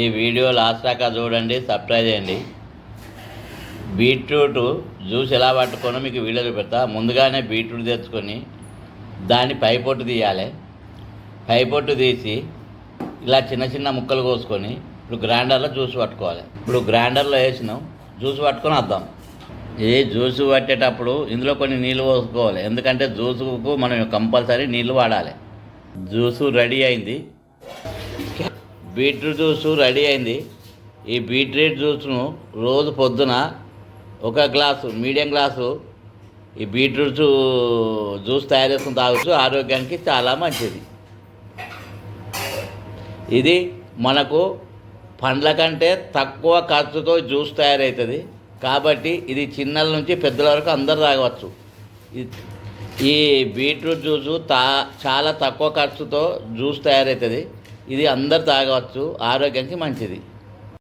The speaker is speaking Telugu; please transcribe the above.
ఈ వీడియో లాస్ట్ దాకా చూడండి సబ్స్క్రైబ్ చేయండి. బీట్రూట్ జ్యూస్ ఎలా పట్టుకోనో మీకు వీడియోలు పెడతా ముందుగానే బీట్రూట్ తెచ్చుకొని దాన్ని పైపొట్టు తీయాలి. పైపొట్టు తీసి ఇలా చిన్న చిన్న ముక్కలు కోసుకొని ఇప్పుడు గ్రైండర్లో జ్యూస్ పట్టుకోవాలి. ఇప్పుడు గ్రైండర్లో వేసినాం. జ్యూస్ పట్టుకొని వద్దాం. ఈ జ్యూస్ పట్టేటప్పుడు ఇందులో కొన్ని నీళ్ళు పోసుకోవాలి. ఎందుకంటే జ్యూసుకు మనం కంపల్సరీ నీళ్ళు వాడాలి. జ్యూసు రెడీ అయింది. బీట్రూట్ జ్యూస్ రెడీ అయింది. ఈ బీట్రూట్ జ్యూస్ను రోజు పొద్దున ఒక గ్లాసు మీడియం గ్లాసు ఈ బీట్రూట్ జ్యూస్ తయారు చేసుకుని తాగొచ్చు. ఆరోగ్యానికి చాలా మంచిది. ఇది మనకు పండ్ల కంటే తక్కువ ఖర్చుతో జ్యూస్ తయారవుతుంది కాబట్టి ఇది చిన్నల నుంచి పెద్దల వరకు అందరు తాగవచ్చు. ఈ- ఈ బీట్రూట్ జ్యూసు తా చాలా తక్కువ ఖర్చుతో జ్యూస్ తయారవుతుంది ఇది అందరు తాగవచ్చు. ఆరోగ్యానికి మంచిది.